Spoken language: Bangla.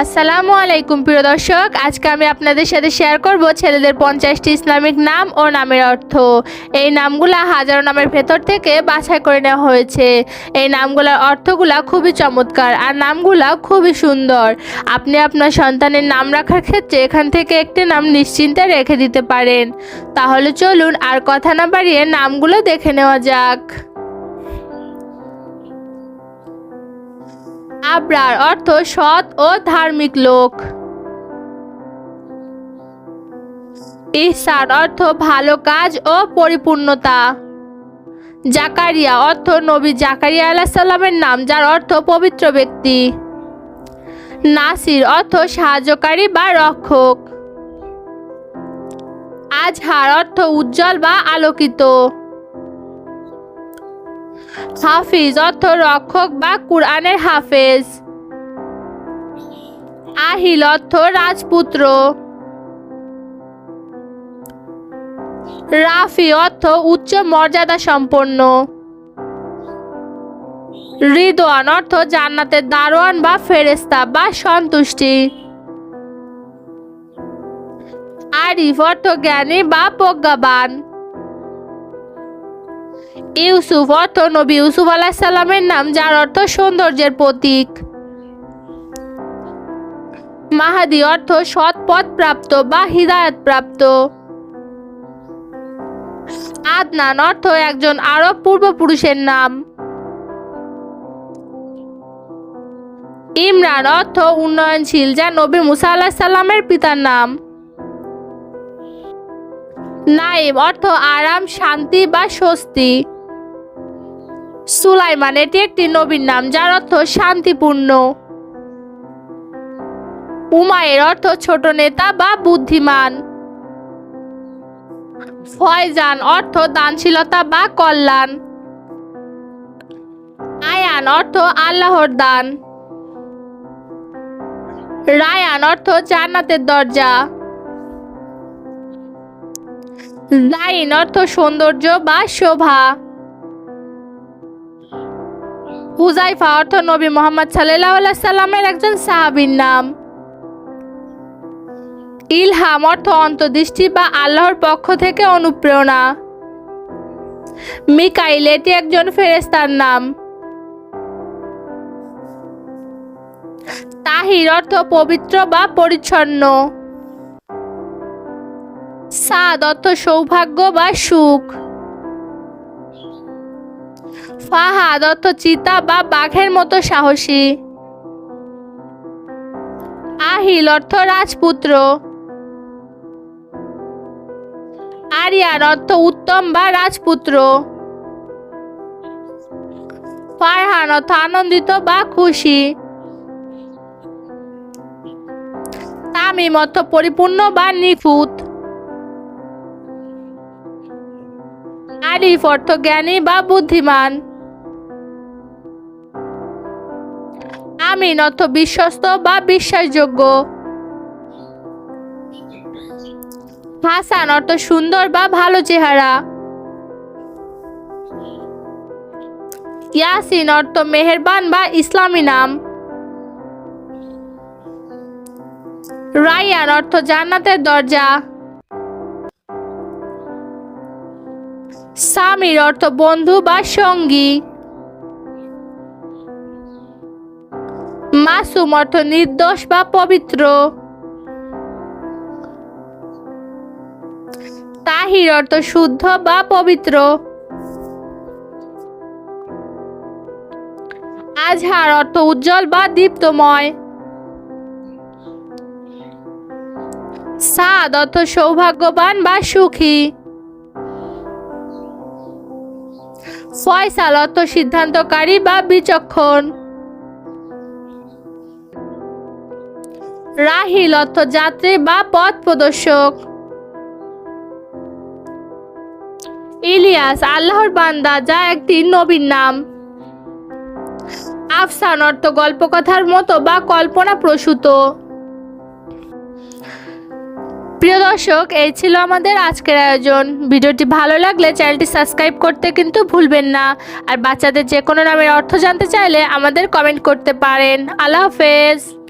আসসালামু আলাইকুম, প্রিয় দর্শক। আজকে আমি আপনাদের সাথে শেয়ার করব ছেলেদের পঞ্চাশটি ইসলামিক নাম ও নামের অর্থ। এই নামগুলা হাজারো নামের ভেতর থেকে বাছাই করে নেওয়া হয়েছে। এই নামগুলোর অর্থগুলা খুবই চমৎকার আর নামগুলা খুবই সুন্দর। আপনি আপনার সন্তানের নাম রাখার ক্ষেত্রে এখান থেকে একটি নাম নিশ্চিন্তে রেখে দিতে পারেন। তাহলে চলুন আর কথা না বাড়িয়ে নামগুলো দেখে নেওয়া যাক। আবরার অর্থ সৎ ও ধার্মিক লোক। ইহসান অর্থ ভালো কাজ ও পরিপূর্ণতা। জাকারিয়া অর্থ নবী জাকারিয়া আলাহ সাল্লামের নাম, যার অর্থ পবিত্র ব্যক্তি। নাসির অর্থ সাহায্যকারী বা রক্ষক। আজহার অর্থ উজ্জ্বল বা আলোকিত। হাফিজ অর্থ রক্ষক বা কুরআনের হাফেজ। আহিল অর্থ রাজপুত্র রাফি, অর্থ উচ্চ মর্যাদা সম্পন্ন। রিদওয়ান, অর্থ জান্নাতের দারোয়ান বা ফেরেস্তা বা সন্তুষ্টি। আরিফ, অর্থ জ্ঞানী বা প্রজ্ঞাবান। ইউসুফ অর্থ নবী ইউসুফ আলাহ সাল্লামের নাম, যার অর্থ সৌন্দর্যের প্রতীক। মাহাদি অর্থ সৎ পথ প্রাপ্ত বা হৃদায়ত প্রাপ্ত। আদনান অর্থ একজন আরব পূর্বপুরুষের নাম। ইমরান অর্থ উন্নয়নশীল, যা নবী মুসা আলাহ সাল্লামের পিতার নাম। নাইম অর্থ আরাম, শান্তি বা স্বস্তি। সুলাইমান এটি একটি নবীর নাম, যার অর্থ শান্তিপূর্ণ। উমায়ের অর্থ ছোট নেতা বা বুদ্ধিমান। ফয়জান অর্থ দানশীলতা বা কল্যাণ। আয়ান অর্থ আল্লাহর দান। রায়ান অর্থ জান্নাতের দরজা। লাইন অর্থ সৌন্দর্য বা শোভা। হুজাইফা অর্থ নবী মোহাম্মদ সাল্লাহ সাল্লামের একজন সাহাবীর নাম। ইলহাম অর্থ অন্তর্দৃষ্টি বা আল্লাহর পক্ষ থেকে অনুপ্রেরণা। মিকাইল, এটি একজন ফেরেস্তার নাম। তাহির অর্থ পবিত্র বা পরিচ্ছন্ন। সাদ অর্থ সৌভাগ্য বা সুখ। ফাহাদ অর্থ চিতা বা বাঘের মতো সাহসী। আহিল, অর্থ রাজপুত্র। আরিয়ান অর্থ উত্তম বা রাজপুত্র। ফারহান, অর্থ আনন্দিত বা খুশি। তামিম, অর্থ পরিপূর্ণ বা নিখুঁত। আরিফ, অর্থ জ্ঞানী বা বুদ্ধিমান। আমিন অর্থ বিশ্বস্ত বা বিশ্বাসযোগ্য। হাসান অর্থ সুন্দর বা ভালো চেহারা। ইয়াসিন অর্থ মেহেরবান বা ইসলামী নাম। রায়ান অর্থ জান্নাতের দরজা। সামির অর্থ বন্ধু বা সঙ্গী। মাসুম অর্থ নির্দোষ বা পবিত্র। তাহির অর্থ শুদ্ধ বা পবিত্র। আজহার অর্থ উজ্জ্বল বা দীপ্তময়। সাদ অর্থ সৌভাগ্যবান বা সুখী। ফয়সাল অর্থ সিদ্ধান্তকারী বা বিচক্ষণ। রাহিল অর্থ যাত্রী বা পথ প্রদর্শক। ইলিয়াস, আল্লাহর বান্দা, যা একটি নবীর নাম। আফসান অর্থ গল্পকথার মতো বা কল্পনা প্রসূত। প্রিয় দর্শক, এই ছিল আমাদের আজকের আয়োজন। ভিডিওটি ভালো লাগলে চ্যানেলটি সাবস্ক্রাইব করতে কিন্তু ভুলবেন না। আর বাচ্চাদের যে কোনো নামের অর্থ জানতে চাইলে আমাদের কমেন্ট করতে পারেন। আল্লাহ হাফেজ।